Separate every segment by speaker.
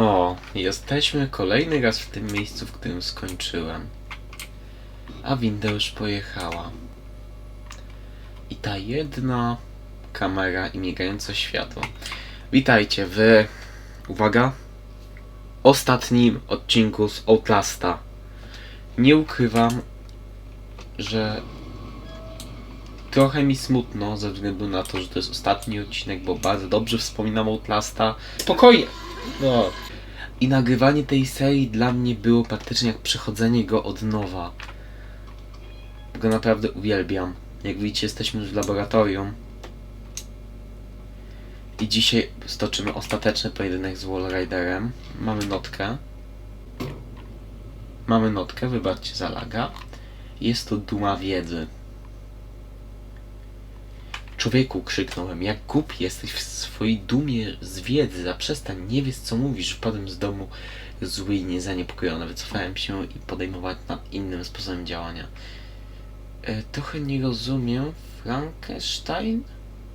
Speaker 1: O, jesteśmy kolejny raz w tym miejscu, w którym skończyłem. A winda już pojechała. I ta jedna kamera i migające światło. Witajcie w... Uwaga! Ostatnim odcinku z Outlasta. Nie ukrywam, że trochę mi smutno ze względu na to, że to jest ostatni odcinek, bo bardzo dobrze wspominam Outlasta. Spokojnie! No, i nagrywanie tej serii dla mnie było praktycznie jak przechodzenie go od nowa. Go naprawdę uwielbiam. Jak widzicie, jesteśmy już w laboratorium. I dzisiaj stoczymy ostateczny pojedynek z Wallriderem. Mamy notkę. Mamy notkę, wybaczcie za laga. Jest to duma wiedzy. Człowieku, krzyknąłem, jak głupi jesteś w swojej dumie z wiedzy, zaprzestań, nie wiesz co mówisz. Wpadłem z domu zły i niezaniepokojony, wycofałem się i podejmowałem nad innym sposobem działania. E, trochę nie rozumiem, Frankenstein?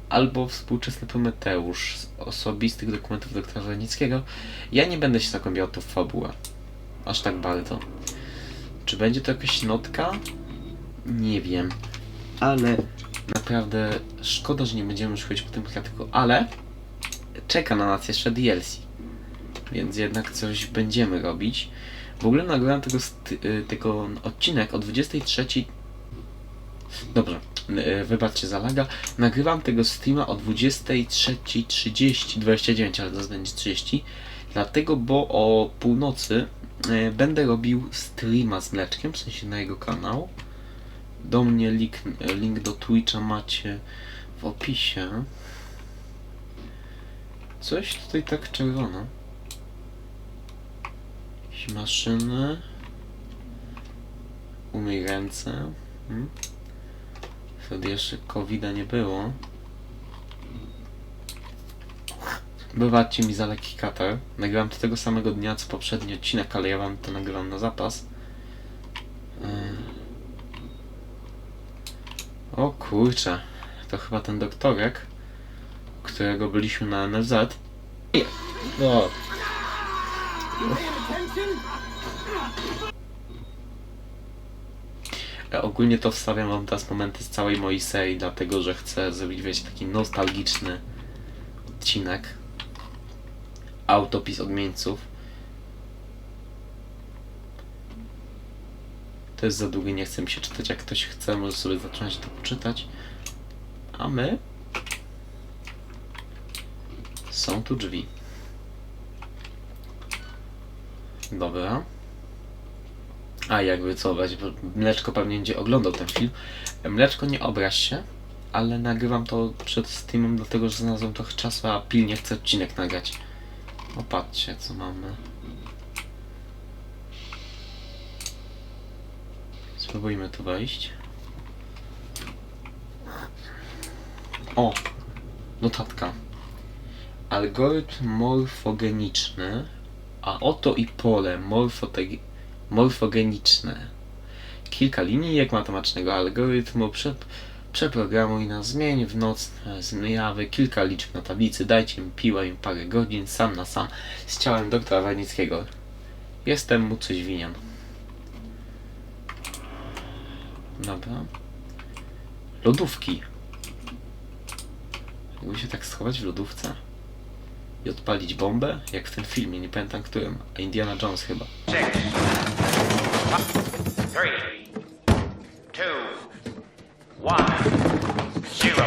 Speaker 1: Albo współczesny Prometeusz z osobistych dokumentów doktora Wernickiego. Ja nie będę się taką to w fabułę. Aż tak bardzo. Czy będzie to jakaś notka? Nie wiem. Ale Naprawdę szkoda, że nie będziemy już chodzić po tym kwiatku, ale czeka na nas jeszcze DLC. Więc jednak coś będziemy robić. W ogóle nagrałem tego, y, tego odcinek o 23. Dobrze, y, wybaczcie zalaga. Nagrywam tego streama o 23.30, 29, ale to będzie 30. Dlatego, bo o północy y, będę robił streama z mleczkiem, w sensie na jego kanał do mnie link, link do Twitcha macie w opisie. Coś tutaj tak czerwono. Jakieś maszyny. Umyj ręce. Hmm? Wtedy jeszcze covid nie było. Bywacie mi za lekki katar. Nagrałem to tego samego dnia co poprzedni odcinek, ale ja wam to nagrywam na zapas. Yy. O kurczę, to chyba ten doktorek, którego byliśmy na NFZ. No. Ogólnie to wstawiam wam teraz momenty z całej mojej serii, dlatego że chcę zrobić wiecie, taki nostalgiczny odcinek. Autopis odmieńców. To jest za długie, nie chce mi się czytać. Jak ktoś chce, może sobie zacząć to poczytać. A my? Są tu drzwi. Dobra. A jakby co brać, bo Mleczko pewnie będzie oglądał ten film. Mleczko, nie obraź się, ale nagrywam to przed Steamem, dlatego że znalazłem trochę czasu, a pilnie chcę odcinek nagrać. Opatrzcie, co mamy. Spróbujmy tu wejść. O! Notatka. Algorytm morfogeniczny, a oto i pole morfogeniczne. Kilka linijek matematycznego algorytmu przed przeprogramuj na zmień w nocne zmiany, kilka liczb na tablicy, dajcie mi piła i parę godzin sam na sam z ciałem doktora Warnickiego. Jestem mu coś winien. Dobra. Lodówki. Mógłby się tak schować w lodówce i odpalić bombę, jak w tym filmie, nie pamiętam którym, a Indiana Jones chyba. Six, three, two, one, zero.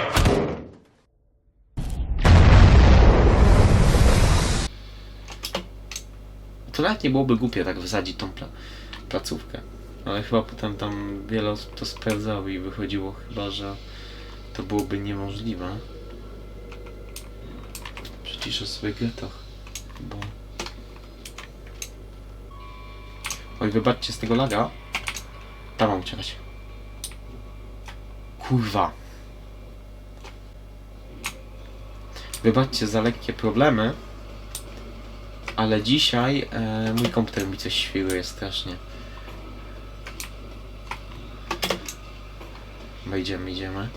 Speaker 1: To nawet nie byłoby głupie tak wsadzić tą pla placówkę. Ale chyba potem tam wiele osób to sprawdzało i wychodziło chyba, że to byłoby niemożliwe. Przecież sobie getach, bo... Oj, wybaczcie z tego laga. Tam mam uciekać. Kurwa. Wybaczcie za lekkie problemy, ale dzisiaj e, mój komputer mi coś jest strasznie. Wejdziemy, idziemy.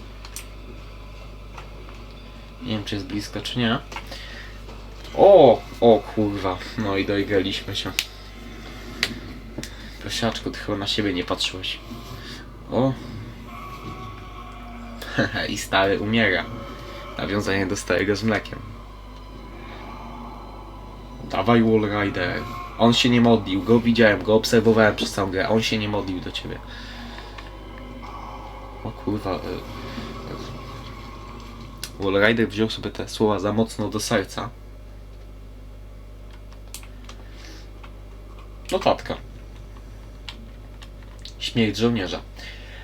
Speaker 1: Nie wiem, czy jest blisko, czy nie. O! O kurwa. No i doigraliśmy się. Prosiaczku, ty chyba na siebie nie patrzyłeś. O! I stary umiera. Nawiązanie do starego z mlekiem. Dawaj Wall Rider. On się nie modlił. Go widziałem, go obserwowałem przez całą grę. On się nie modlił do ciebie kurwa. E, wziął sobie te słowa za mocno do serca. Notatka. Śmierć żołnierza.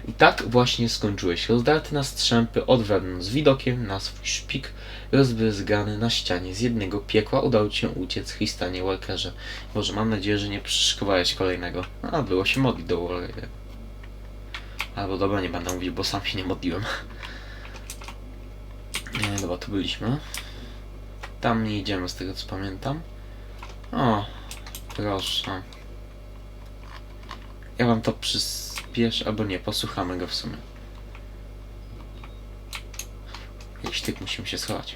Speaker 1: I tak właśnie skończyłeś, rozdarty na strzępy od z widokiem na swój szpik rozbryzgany na ścianie. Z jednego piekła udało ci się uciec Christanie Walkerze. Boże, mam nadzieję, że nie przyszykowałeś kolejnego. A, było się modlić do Walkera. Albo dobra, nie będę mówić, bo sam się nie modliłem. Nie, dobra, tu byliśmy. Tam nie idziemy, z tego co pamiętam. O, proszę. Ja wam to przyspieszę, albo nie, posłuchamy go w sumie. Jakiś tyk musimy się schować.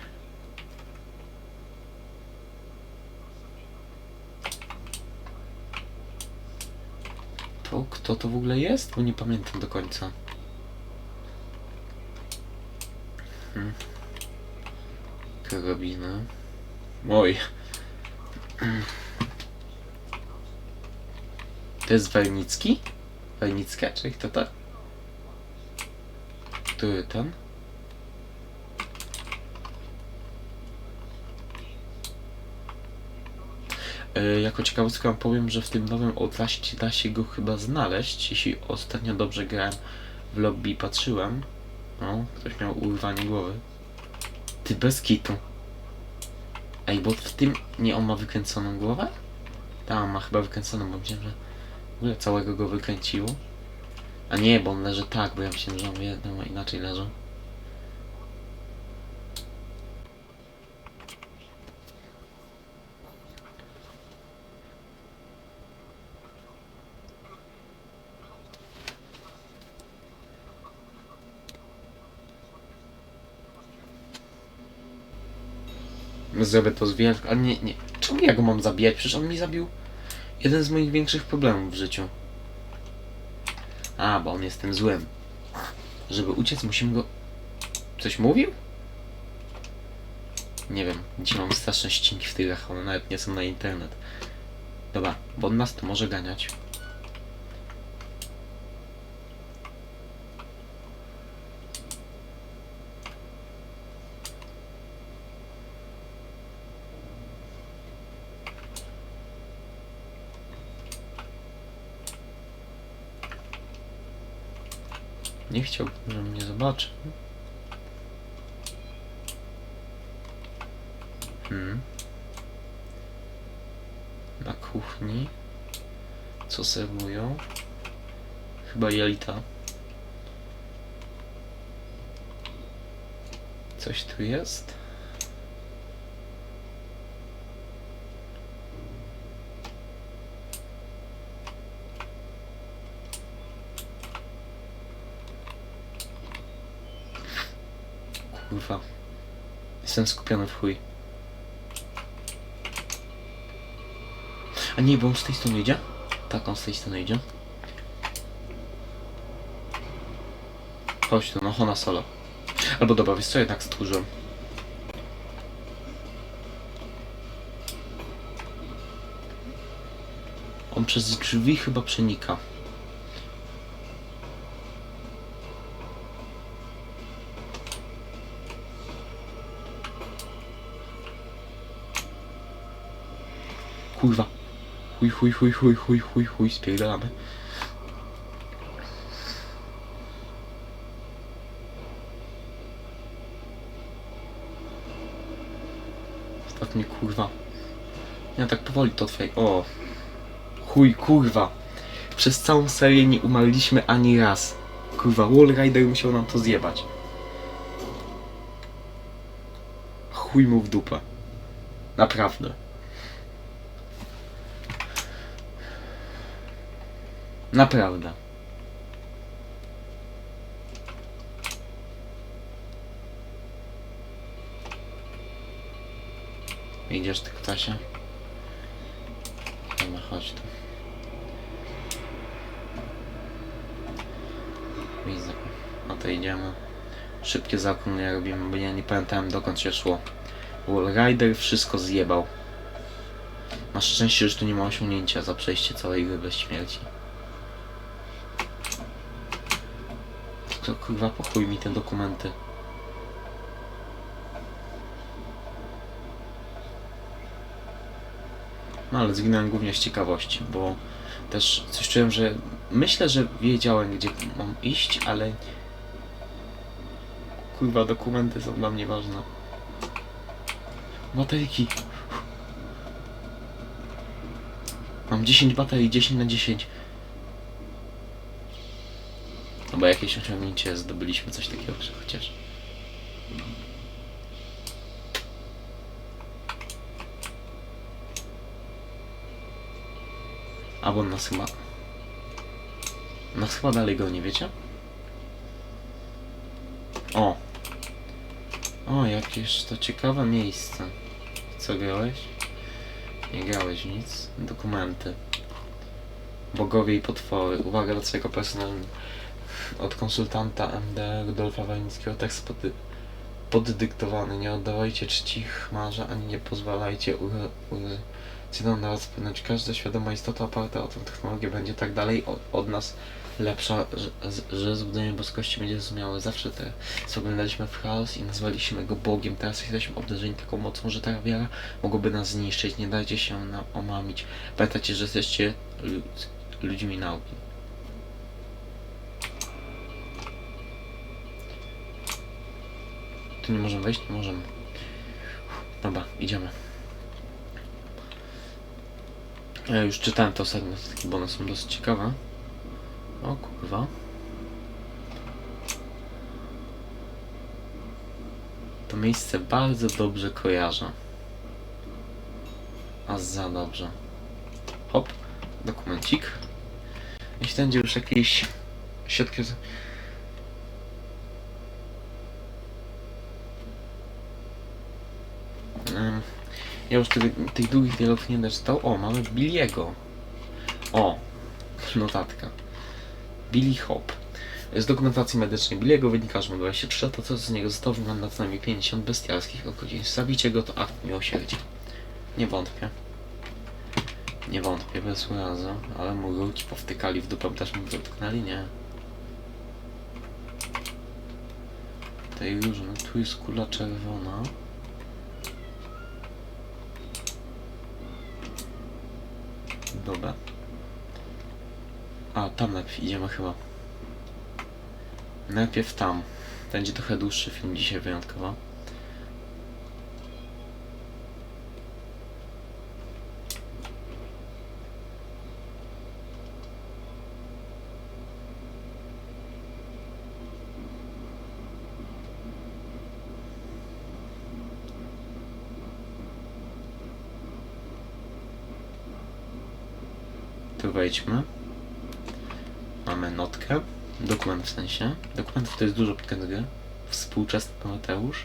Speaker 1: kto to w ogóle jest, bo nie pamiętam do końca. Hmm. Karabina. Oj. Hmm. To jest Wernicki? Wernicka, czy kto to? Tak? Który ten. E, jako ciekawostkę powiem, że w tym nowym Outlastie da się go chyba znaleźć, jeśli ostatnio dobrze grałem w lobby i patrzyłem. No, ktoś miał urywanie głowy. Ty bez kitu. Ej, bo w tym nie on ma wykręconą głowę? Tam ma chyba wykręconą, bo widziałem, że w ogóle całego go wykręciło. A nie, bo on leży tak, bo ja myślę, że on jedno inaczej leżał. Zrobię to z wielką. Ale nie, nie. Czemu ja go mam zabijać? Przecież on mi zabił jeden z moich większych problemów w życiu. A, bo on jest tym złym. Żeby uciec, musimy go... Coś mówił? Nie wiem. Dzisiaj mam straszne ścinki w tylach, one nawet nie są na internet. Dobra, bo on nas to może ganiać. Nie chciałbym, żeby mnie zobaczył. Hmm. Na kuchni. Co serwują? Chyba jelita. Coś tu jest? Ufa, Jestem skupiony w chuj. A nie, bo on z tej strony idzie? Tak, on z tej strony idzie. Chodź tu, no Hona solo. Albo dobra, wiesz co, jednak stworzyłem. On przez drzwi chyba przenika. Chuj, chuj, chuj, chuj, chuj, chuj, chuj, spierdalamy. Staw mnie, kurwa. Ja tak powoli to otwieraj. O! Chuj, kurwa. Przez całą serię nie umarliśmy ani raz. Kurwa, Wallrider musiał nam to zjebać. Chuj mu w dupę. Naprawdę. Naprawdę. Idziesz ty Ptasie? Dobra, chodź tu. Widzę. No to idziemy. Szybkie zaokrąglenie robimy, bo ja nie pamiętałem dokąd się szło. Wallrider wszystko zjebał. Masz szczęście, że tu nie ma osiągnięcia za przejście całej gry bez śmierci. to kurwa pokój mi te dokumenty. No ale zginąłem głównie z ciekawości, bo też coś czułem, że myślę, że wiedziałem gdzie mam iść, ale kurwa dokumenty są dla mnie ważne. Bateryki. Mam 10 baterii, 10 na 10 chyba jakieś osiągnięcie zdobyliśmy, coś takiego chociaż. Albo nas chyba... Nas chyba dalej go nie wiecie? O! O, jakież to ciekawe miejsce. Co grałeś? Nie grałeś nic. Dokumenty. Bogowie i potwory. Uwaga do swojego personelu od konsultanta MD Rudolfa Walińskiego tekst pod, poddyktowany. Nie oddawajcie czci chmarza, ani nie pozwalajcie urodzinom na was płynąć. Każda świadoma istota oparta o tę technologię będzie tak dalej od, od nas lepsza, że, że boskości będzie zrozumiałe. Zawsze te spoglądaliśmy w chaos i nazwaliśmy go Bogiem. Teraz jesteśmy obdarzeni taką mocą, że ta wiara mogłaby nas zniszczyć. Nie dajcie się nam omamić. Pamiętajcie, że jesteście ludźmi nauki. Tu nie możemy wejść? Nie możemy. Dobra, idziemy. Ja już czytałem te ostatnie notatki, bo one są dosyć ciekawe. O kurwa. To miejsce bardzo dobrze kojarzę. A za dobrze. Hop, dokumencik. Jeśli będzie już jakieś środki Ja już tych, tych długich dialogów nie będę czytał. O, mamy Billiego. O, notatka. Billy Hop. Z dokumentacji medycznej Billiego wynika, że ma 23 lata, co z niego zostało wygląda co najmniej 50 bestialskich okrucieństw. Zabicie go to akt miłosierdzia. Nie wątpię. Nie wątpię, bez urazy, ale mu ci powtykali w dupę, też mu dotknęli, nie? Tutaj różne, tu jest kula czerwona. Dobra. A, tam najpierw idziemy chyba. Najpierw tam. Będzie trochę dłuższy film dzisiaj wyjątkowo. tu wejdźmy. Mamy notkę, dokument w sensie. Dokumentów to jest dużo pod KDG. Współczesny Prometeusz.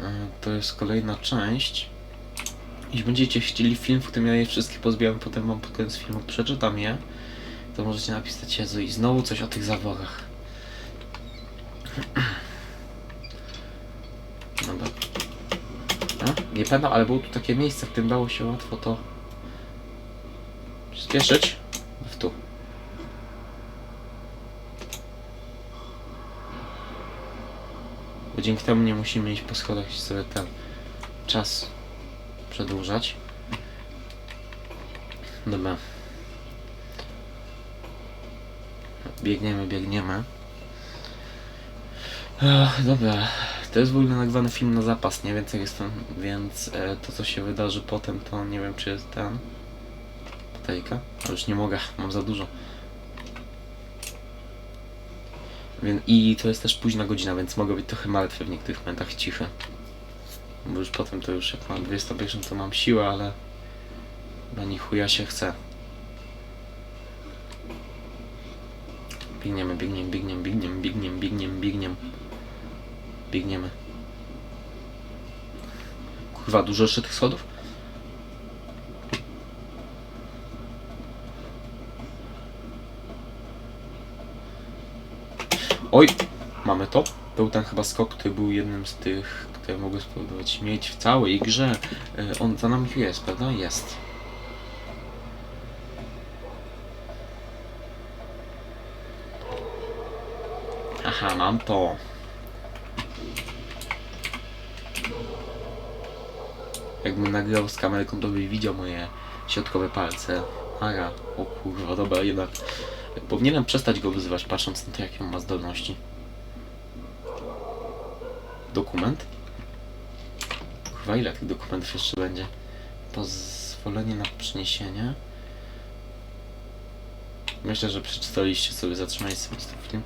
Speaker 1: E, to jest kolejna część. Jeśli będziecie chcieli film, w którym ja je wszystkie pozbieram, potem mam pod koniec filmu przeczytam je, to możecie napisać Jezu i znowu coś o tych zaworach. No, nie pamiętam, ale było tu takie miejsce, w którym dało się łatwo to przyspieszyć. W tu. Bo dzięki temu nie musimy iść po schodach i sobie ten czas przedłużać. Dobra. Biegniemy, biegniemy. Ach, dobra. To jest w ogóle nagrany film na zapas, nie więcej jestem, więc e, to co się wydarzy potem to nie wiem czy jest ten... Potajka? A już nie mogę, mam za dużo. Więc, I to jest też późna godzina, więc mogę być trochę martwy w niektórych momentach, cichy. Bo już potem to już jak mam 21 to mam siłę, ale... Na nich chuja się chce. Biegniemy, biegniemy, biegniemy, biegniemy, biegniemy, biegniemy, biegniemy biegniemy. Kurwa, dużo jeszcze tych schodów? Oj, mamy to. Był ten chyba skok, który był jednym z tych, które mogły spróbować mieć w całej grze. E, on za nami jest, prawda? Jest. Aha, mam to. jakbym nagrał z kamerką, to by widział moje środkowe palce. Ara, o kurwa, dobra, jednak powinienem przestać go wyzywać, patrząc na to, jakie on ma zdolności. Dokument? Kurwa, ile tych dokumentów jeszcze będzie? Pozwolenie na przeniesienie. Myślę, że przeczytaliście sobie, zatrzymaliście sobie ten film.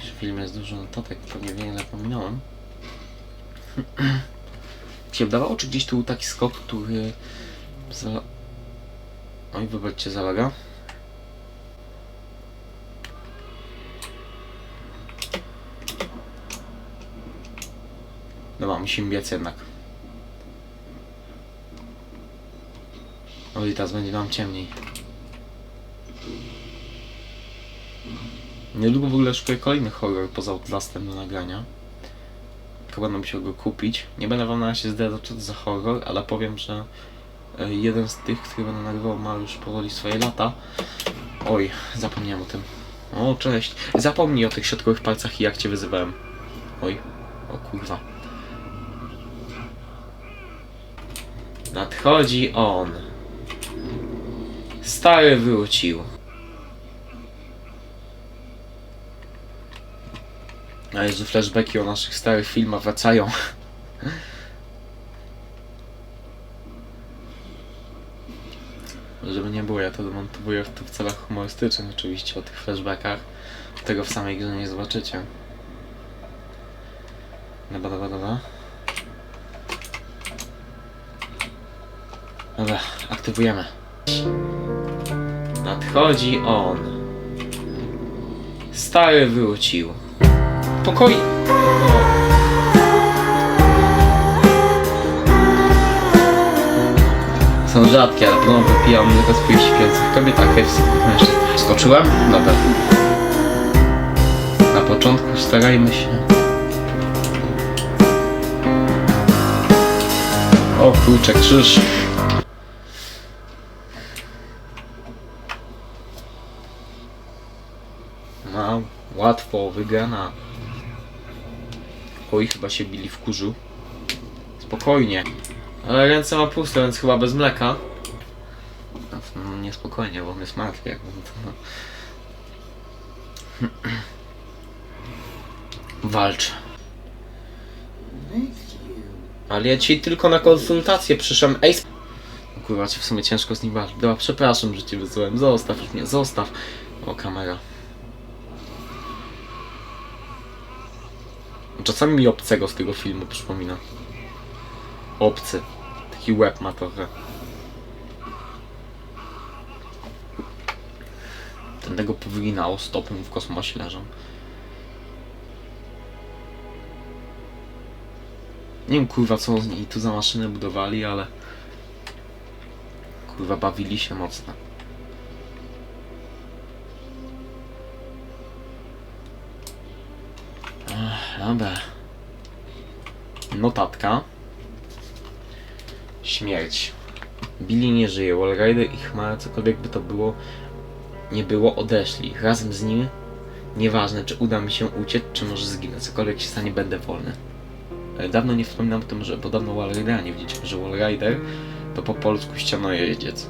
Speaker 1: W filmie jest dużo notatek, pewnie wiele pominąłem. się wdawało, czy gdzieś tu był taki skok, który... Za... Oj, wybaczcie, zalaga. Dobra, musimy biec jednak. Oj, teraz będzie nam ciemniej. Niedługo w ogóle szukuję kolejny horror poza Outlastem do nagrania chyba nam się go kupić. Nie będę wam na razie zdradzał co to za horror, ale powiem, że e, jeden z tych, który będę nagrywał ma już powoli swoje lata. Oj, zapomniałem o tym. O, cześć. Zapomnij o tych środkowych palcach i jak cię wyzywałem. Oj, o kurwa. Nadchodzi on. Stary wrócił. A jest, flashbacki o naszych starych filmach wracają. Żeby nie było, ja to demontowuję to w celach humorystycznych oczywiście, o tych flashbackach. Tego w samej grze nie zobaczycie. Dobra, dobra, dobra. Dobra, aktywujemy. Nadchodzi on. Stary wrócił niepokoi. Są rzadkie, ale podobno wypijam tylko z pójść śpiących kobiet, tak a krew z Skoczyłem? Dobra. Na początku starajmy się. O kurczę, krzyż. Mam łatwo wygrana. Oj, chyba się bili w kurzu. Spokojnie. Ale ręce ma puste, więc chyba bez mleka. No, niespokojnie, bo on jest martwy, jakbym to... No. Walcz. Ale ja ci tylko na konsultację przyszłem. Ej, no, kurwa, w sumie ciężko z nim walczyć. Dobra, przepraszam, że cię wysłałem. Zostaw mnie, zostaw. O, kamera. czasami mi obcego z tego filmu przypomina. Obcy. Taki łeb ma trochę. Tego powyginało, stopą w kosmosie leżą. Nie wiem kurwa co oni tu za maszyny budowali, ale kurwa bawili się mocno. Dobra. Notatka. Śmierć. Billy nie żyje. Wallrider i Chmara, cokolwiek by to było, nie było, odeszli. Razem z nim, nieważne czy uda mi się uciec, czy może zginę, cokolwiek się stanie, będę wolny. E, dawno nie wspominam o tym, że podobno Wallridera nie widzicie, że Wallrider to po polsku ścianojeździec.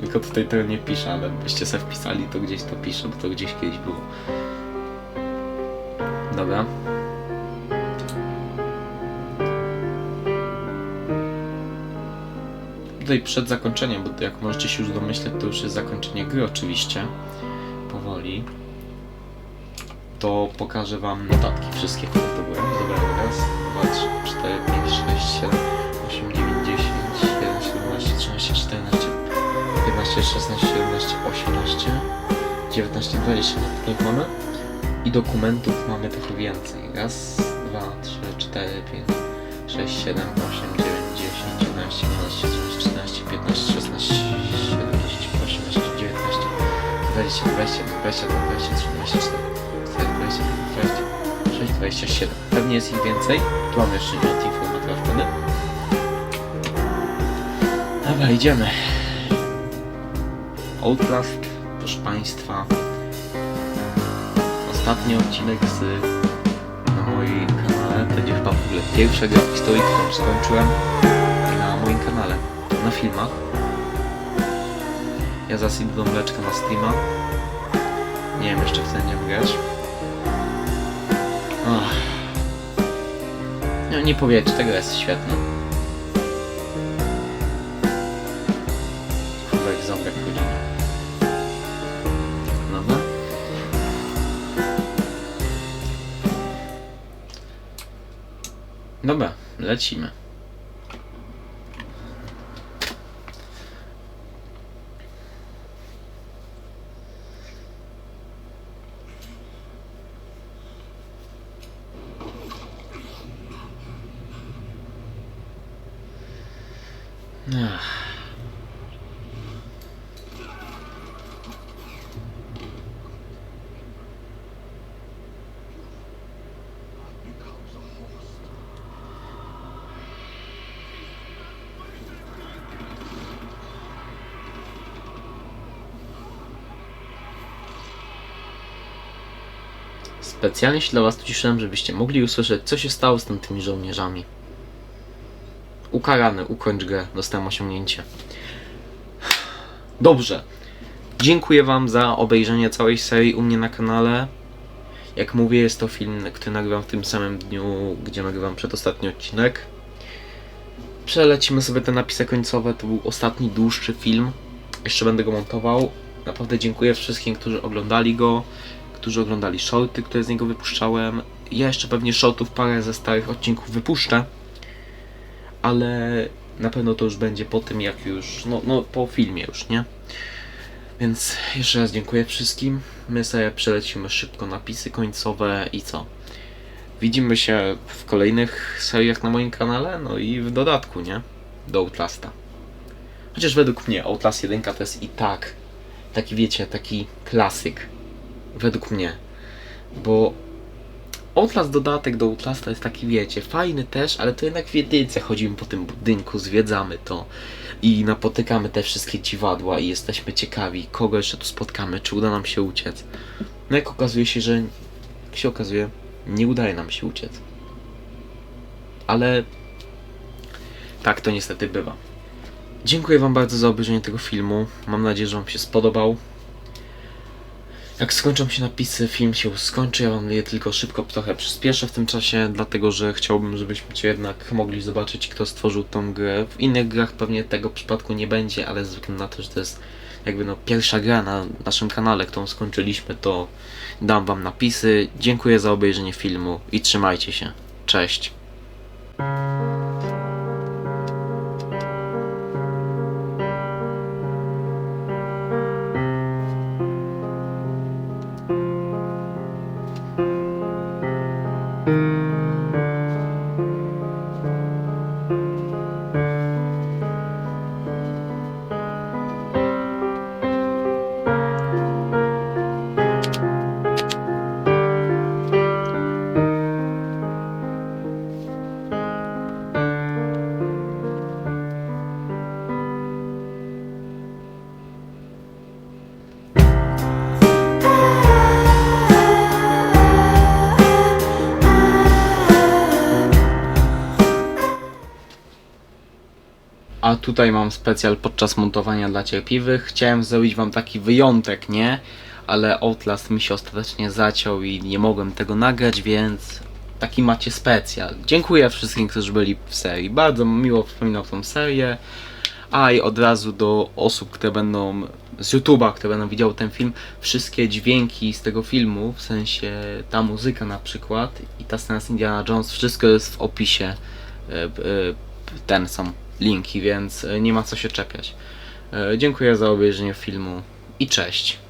Speaker 1: Tylko tutaj to nie pisze, ale byście sobie wpisali to gdzieś to pisze, bo to gdzieś kiedyś było dobra. Tutaj przed zakończeniem, bo jak możecie się już domyśleć, to już jest zakończenie gry oczywiście. Powoli. To pokażę wam notatki wszystkie, które zdobyłem. Dobra, raz, dwa, trzy, cztery, pięć, sześć, siedem, osiem, dziewięć, dziesięć, jeden, siedemnaście, trzynaście, czternaście, piętnaście, szesnaście, siedemnaście, osiemnaście, dziewiętnaście, dwadzieścia. Tak mamy? i dokumentów mamy trochę więcej. Raz, dwa, trzy, cztery, pięć, sześć, siedem, osiem, dziewięć, dziesięć, jedenaście, dwanaście, trzynaście, czternaście, piętnaście, szesnaście, siedemnaście, osiemnaście, dziewiętnaście, dwadzieścia, dwadzieścia, dwadzieścia, dwadzieścia, trzy, dwadzieścia, cztery, dwadzieścia, dwadzieścia, sześć, dwadzieścia, siedem. Pewnie jest ich więcej. Tu mamy jeszcze nie od informatora wtedy. Dobra, idziemy. Outlast, proszę Państwa ostatni odcinek z na moim kanale. To będzie chyba w ogóle historii, którą skończyłem na moim kanale, na filmach. Ja zaraz mleczka na streama. Nie wiem jeszcze w co będziemy grać. No nie powiedz tego jest świetne. Dobra, lecimy. Specjalnie się dla was uciszyłem, żebyście mogli usłyszeć, co się stało z tamtymi żołnierzami. Ukarany, ukończ grę, dostałem osiągnięcie. Dobrze. Dziękuję wam za obejrzenie całej serii u mnie na kanale. Jak mówię, jest to film, który nagrywam w tym samym dniu, gdzie nagrywam przedostatni odcinek. Przelecimy sobie te napisy końcowe, to był ostatni dłuższy film. Jeszcze będę go montował. Naprawdę dziękuję wszystkim, którzy oglądali go którzy oglądali shorty, które z niego wypuszczałem. Ja jeszcze pewnie shortów parę ze starych odcinków wypuszczę, ale na pewno to już będzie po tym, jak już, no, no po filmie już, nie? Więc jeszcze raz dziękuję wszystkim. My sobie przelecimy szybko napisy końcowe i co? Widzimy się w kolejnych seriach na moim kanale, no i w dodatku, nie? Do Outlasta. Chociaż według mnie Outlast 1 to jest i tak taki, wiecie, taki klasyk. Według mnie. Bo Outlast dodatek do Outlasta jest taki, wiecie, fajny też, ale to jednak w jedynce chodzimy po tym budynku, zwiedzamy to i napotykamy te wszystkie dziwadła i jesteśmy ciekawi, kogo jeszcze tu spotkamy, czy uda nam się uciec. No jak okazuje się, że jak się okazuje, nie udaje nam się uciec. Ale tak to niestety bywa. Dziękuję Wam bardzo za obejrzenie tego filmu. Mam nadzieję, że Wam się spodobał. Jak skończą się napisy, film się skończy. Ja wam je tylko szybko trochę przyspieszę w tym czasie, dlatego że chciałbym, żebyśmy cię jednak mogli zobaczyć, kto stworzył tą grę. W innych grach pewnie tego przypadku nie będzie, ale ze względu na to, że to jest jakby no pierwsza gra na naszym kanale, którą skończyliśmy, to dam wam napisy. Dziękuję za obejrzenie filmu i trzymajcie się. Cześć. a tutaj mam specjal podczas montowania dla cierpliwych. Chciałem zrobić wam taki wyjątek, nie? Ale Outlast mi się ostatecznie zaciął i nie mogłem tego nagrać, więc taki macie specjal. Dziękuję wszystkim, którzy byli w serii. Bardzo miło wspominał tą serię. A i od razu do osób, które będą z YouTube'a, które będą widziały ten film, wszystkie dźwięki z tego filmu, w sensie ta muzyka na przykład i ta scena z Indiana Jones, wszystko jest w opisie. E, e, ten sam linki, więc e, nie ma co się czepiać. E, dziękuję za obejrzenie filmu i cześć.